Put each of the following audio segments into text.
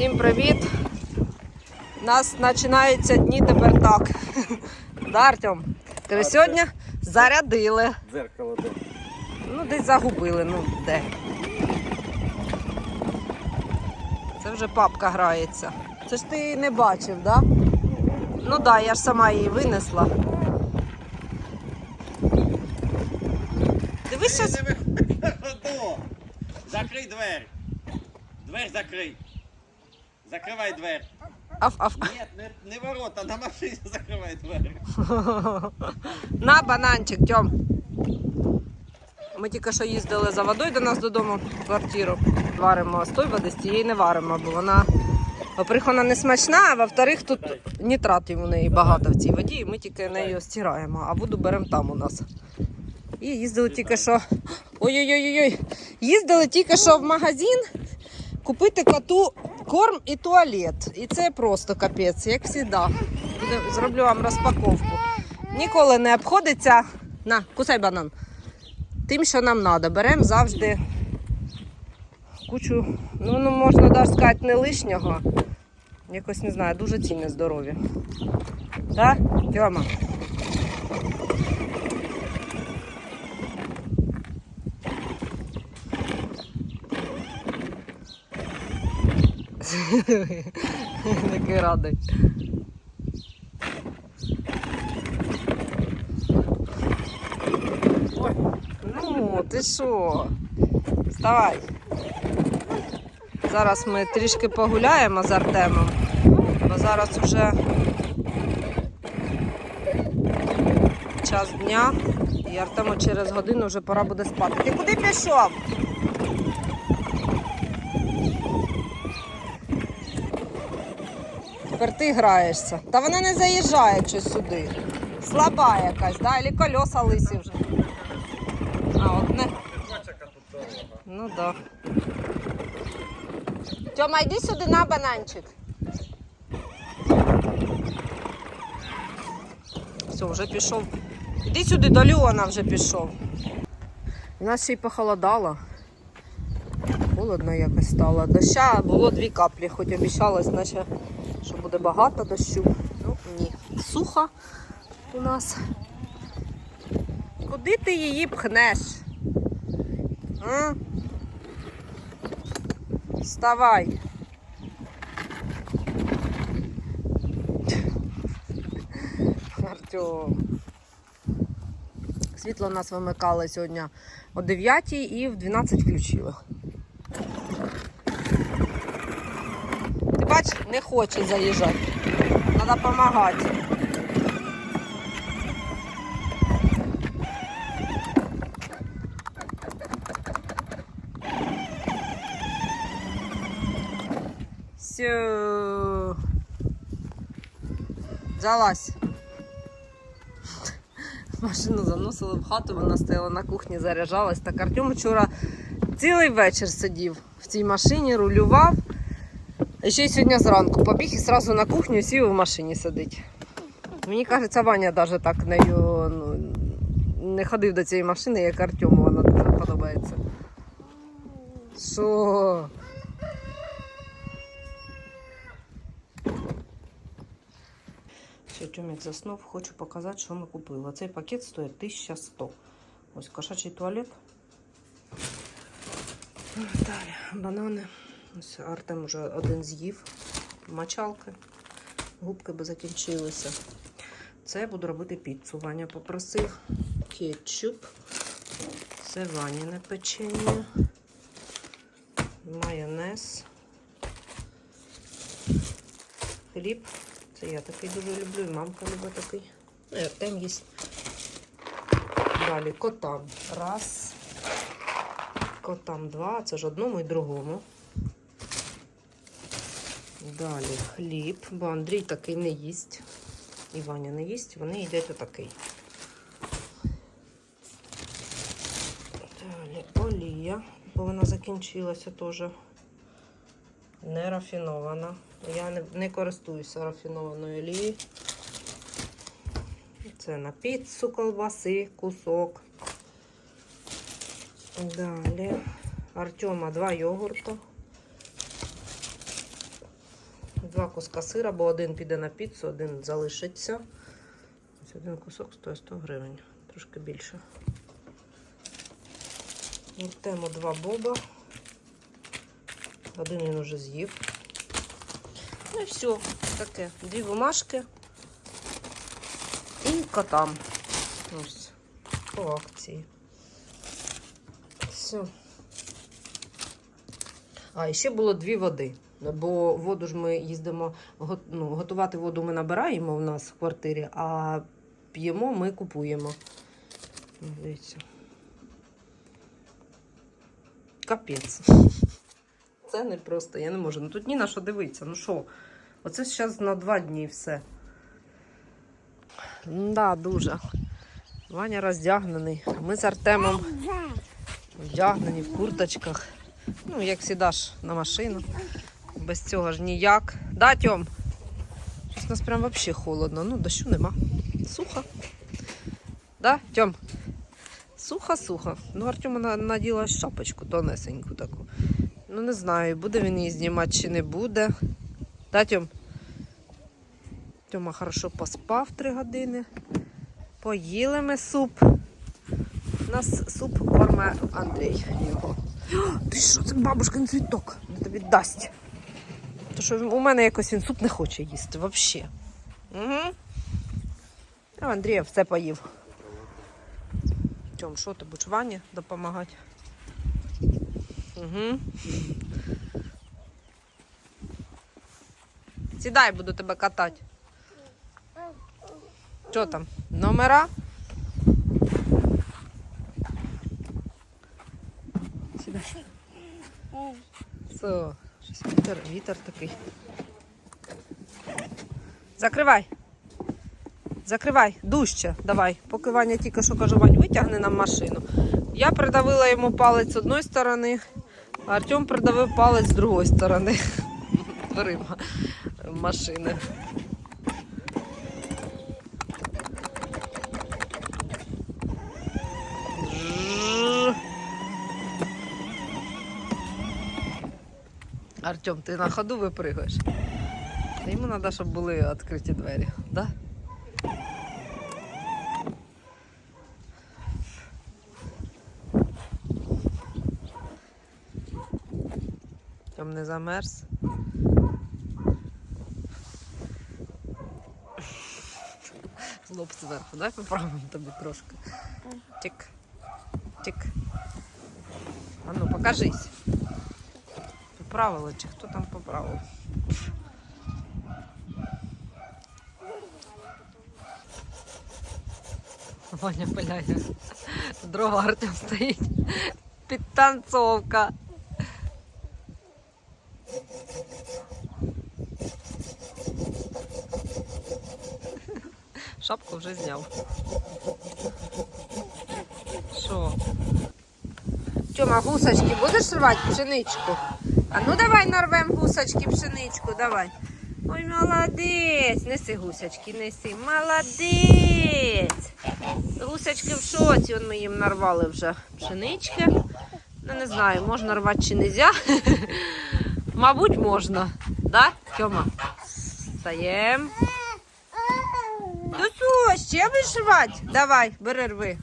Всім привіт! У нас починаються дні тепер так. Да, Артем? Тебе сьогодні зарядили. Дзеркало де. Ну, десь загубили, ну де. Це вже папка грається. Це ж ти не бачив, так? Да? Ну так, да, я ж сама її винесла. Дивись, виходь. Закрий двері. Двері закрий. Закривай двері. Аф, аф. Ні, не, не ворота, на машині закривай двері. На бананчик, Тьом. Ми тільки що їздили за водою до нас додому в квартиру. Варимо з тої води, з тієї не варимо, бо вона, во-первых, вона не смачна, а во-вторых, тут нітратів у неї багато в цій воді, і ми тільки нею стираємо, а воду беремо там у нас. І їздили тільки що. Ой-ой-ой, ой їздили тільки що в магазин купити коту корм і туалет. І це просто капець, як завжди. Зроблю вам розпаковку. Ніколи не обходиться. На, кусай банан. Тим, що нам треба. Беремо завжди кучу, ну, ну можна навіть сказати, не лишнього. Якось не знаю, дуже цінне здоров'я. Так, Тьома? Такий радий. Ну, ти що? Вставай. Зараз ми трішки погуляємо з Артемом, бо зараз уже час дня, і Артему через годину вже пора буде спати. Ти куди пішов? Тепер ти граєшся. Та вона не заїжджає щось сюди. Слаба якась, да? Или колеса лисі вже. А, одне. Ну да. Тьома, йди сюди на бананчик. Все, вже пішов. Іди сюди до Леона вже пішов. У нас ще й похолодало. Холодно якось стало. Доща було дві каплі, хоч обіцялось, наче, що буде багато дощу. Ну ні. Сухо у нас. Куди ти її пхнеш? А? Вставай. Артем. Світло у нас вимикали сьогодні о 9 і в 12 включили. Ти бачиш, не хоче заїжджати. Треба допомагати. Все. Залазь. Машину заносили в хату, вона стояла на кухні, заряджалась. Так Артем вчора цілий вечір сидів в цій машині, рулював. Ще й сьогодні зранку побіг і одразу на кухню і сів в машині сидить. Мені кажеться, Ваня навіть так нею ну, не ходив до цієї машини, як Артему вона дуже подобається. Що? Тьомік заснув, хочу показати, що ми купили. Цей пакет стоїть 1100. Ось кошачий туалет. Далі банани. Ось Артем вже один з'їв. Мочалки. Губки би закінчилися. Це я буду робити піцу. Ваня попросив кетчуп. Це Ваніне печення. Майонез. Хліб. Це я такий дуже люблю, і мамка любить такий. Ну, і Артем їсть. Далі котам. Раз. Котам два. Це ж одному і другому. Далі хліб, бо Андрій такий не їсть. І Ваня не їсть, вони їдять отакий. Далі олія, бо вона закінчилася теж. Не рафінована. Я не, не користуюся рафінованою олією. Це на піцу колбаси, кусок. Далі. Артема два йогурта. Два куска сира, бо один піде на піцу, один залишиться. Ось один кусок стоїть 100 гривень, трошки більше. Тему два боба. Один він уже з'їв. Ну і все, таке. Дві бумажки і котам. Ось, по акції. Все. А, і ще було дві води. Бо воду ж ми їздимо, ну, готувати воду ми набираємо в нас в квартирі, а п'ємо ми купуємо. Дивіться. Капець. Це не просто, я не можу. Ну тут ні на що дивитися. Ну що? Оце зараз на два дні все. Да, дуже. Ваня роздягнений. Ми з Артемом вдягнені в курточках. Ну, як сідаш на машину. Без цього ж ніяк. Да, Тьом? Щось у нас прям взагалі холодно. Ну, дощу нема. Сухо. Да, Тьом? Сухо-сухо. Ну, Артему на- наділа шапочку тонесеньку таку. Ну, не знаю, буде він її знімати чи не буде. Да, Тьом? Тьома хорошо поспав три години. Поїли ми суп. У нас суп корме Андрій його. Ти що, це бабушкин цвіток? Не тобі дасть. То що у мене якось він суп не хоче їсти взагалі. Угу. А Андрія все поїв. Тьом, що ти будеш Вані допомагати? Угу. Сідай, буду тебе катати. Що там? Номера? Все, щось вітер, вітер такий. Закривай. Закривай, дужче, давай. Поки Ваня тільки що каже, Вань, витягни нам машину. Я придавила йому палець з одної сторони, а Артем придавив палець з другої сторони. Дверима машини. Артем, ти на ходу випригаєш. Йому треба, щоб були відкриті двері, да? Тьом не замерз. Лоб зверху, дай поправимо тобі трошки. Тик. Тик. А ну, покажись. Поправила чи хто там поправив? Ваня пиляє. Дрова Артем стоїть. Підтанцовка. Шапку вже зняв. Що? Тьома, гусочки будеш рвати пшеничку? А ну давай нарвем гусочки пшеничку, давай. Ой, молодець. Неси гусочки, неси. Молодець. Гусочки в шоці, он ми їм нарвали вже пшенички. Ну, не знаю, можна рвати чи нельзя. Мабуть, можна. Да, Тьома? Встаємо. Ну що, ще будеш рвати? Давай, бери рви.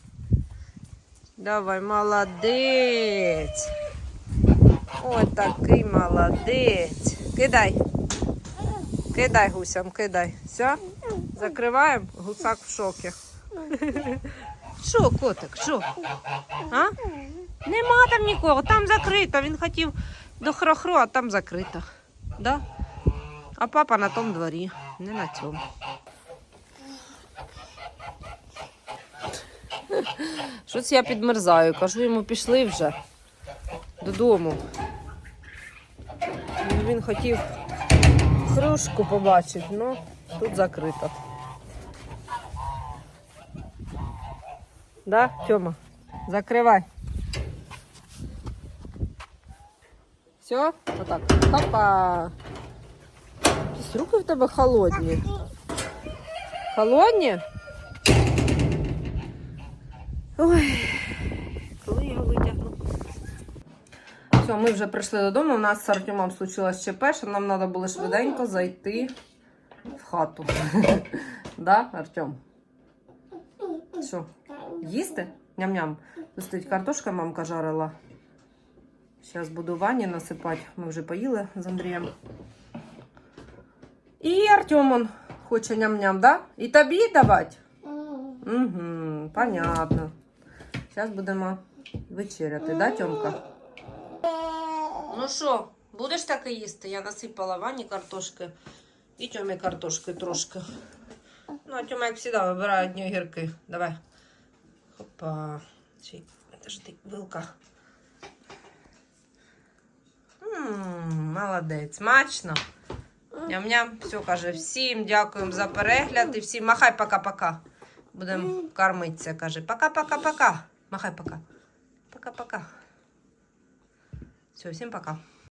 Давай, молодець. Ой, такий молодець. Кидай. Кидай гусям, кидай. Все? Закриваємо. Гусак в шокі. Що, котик, що? А? Нема там нікого, там закрито. Він хотів до хрохру, а там закрито. Да? А папа на тому дворі, не на цьому. Щось я підмерзаю. Кажу йому, пішли вже додому. Він хотів хрушку побачити, ну тут закрито. Да, Тьома? Закривай. Все? Отак. Хопа. Якісь руки в тебе холодні. Холодні? Ой, коли я його витягну? Все, ми вже прийшли додому. У нас з Артемом случилось ЧП, що нам треба було швиденько зайти в хату. да, Артем? Що, їсти? Ням-ням. Тут картошка, мамка жарила. Зараз буду ванні насипати. Ми вже поїли з Андрієм. І Артем он хоче ням-ням, да? І тобі давати? Угу, понятно. Зараз будемо вечеряти, да, Тьомка? Ну що, будеш таке їсти? Я насипала ванні картошки і Тьомі картошки трошки. Ну, а Тьома, як завжди, вибирає одні огірки. Давай. Хопа. Чи, подожди, вилка. Ммм, молодець, смачно. Ням-ням. Все, каже, всім дякуємо за перегляд і всім махай пока-пока. Будемо кормитися, каже. Пока-пока-пока. Махай пока. Пока-пока. Все, всем пока.